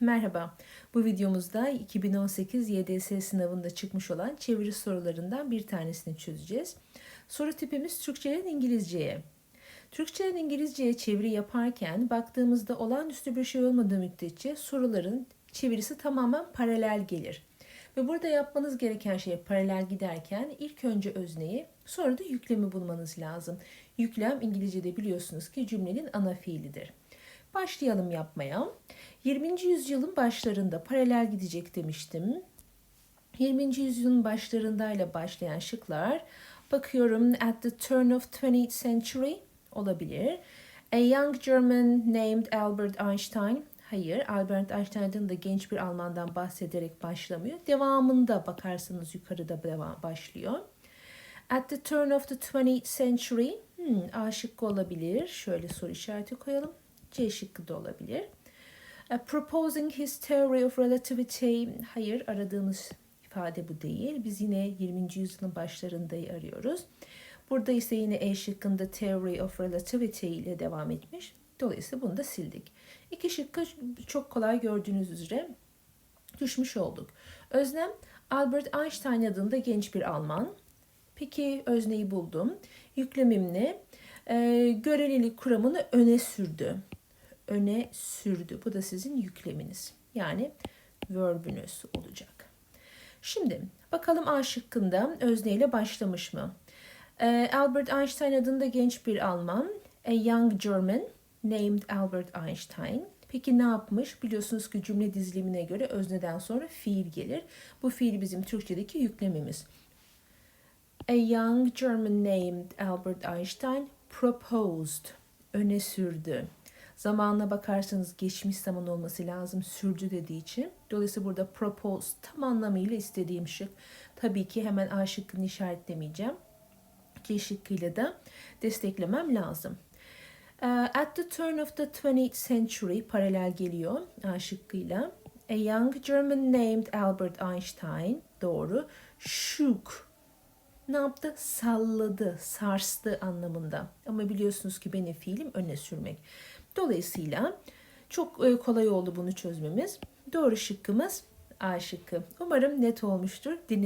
Merhaba. Bu videomuzda 2018 YDS sınavında çıkmış olan çeviri sorularından bir tanesini çözeceğiz. Soru tipimiz Türkçeden İngilizceye. Türkçeden İngilizceye çeviri yaparken baktığımızda olağanüstü bir şey olmadığı müddetçe soruların çevirisi tamamen paralel gelir. Ve burada yapmanız gereken şey paralel giderken ilk önce özneyi sonra da yüklemi bulmanız lazım. Yüklem İngilizce'de biliyorsunuz ki cümlenin ana fiilidir. Başlayalım yapmaya. 20. yüzyılın başlarında paralel gidecek demiştim. 20. yüzyılın başlarındayla başlayan şıklar bakıyorum at the turn of 20th century olabilir. A young German named Albert Einstein. Hayır, Albert Einstein'dan da genç bir Almandan bahsederek başlamıyor. Devamında bakarsanız yukarıda başlıyor. At the turn of the 20th century. Hmm, A şıkkı olabilir. Şöyle soru işareti koyalım. C şıkkı da olabilir. Uh, proposing his theory of relativity. Hayır, aradığımız ifade bu değil. Biz yine 20. yüzyılın başlarında arıyoruz. Burada ise yine E şıkkında theory of relativity ile devam etmiş. Dolayısıyla bunu da sildik. İki şıkkı çok kolay gördüğünüz üzere düşmüş olduk. Özlem Albert Einstein adında genç bir Alman. Peki özneyi buldum. Yüklemimle e, görelilik kuramını öne sürdü. Öne sürdü. Bu da sizin yükleminiz. Yani verbünüz olacak. Şimdi bakalım A şıkkında özneyle başlamış mı? E, Albert Einstein adında genç bir Alman. A young German named Albert Einstein. Peki ne yapmış? Biliyorsunuz ki cümle dizilimine göre özneden sonra fiil gelir. Bu fiil bizim Türkçedeki yüklemimiz. A young German named Albert Einstein proposed. Öne sürdü. Zamanına bakarsanız geçmiş zaman olması lazım sürdü dediği için. Dolayısıyla burada propose tam anlamıyla istediğim şık. Tabii ki hemen A şıkkını işaretlemeyeceğim. C şıkkıyla da desteklemem lazım. Uh, at the turn of the 20th century paralel geliyor A şıkkıyla. A young German named Albert Einstein doğru. Shook ne yaptı? Salladı, sarstı anlamında. Ama biliyorsunuz ki benim fiilim öne sürmek. Dolayısıyla çok e, kolay oldu bunu çözmemiz. Doğru şıkkımız A şıkkı. Umarım net olmuştur. Dinle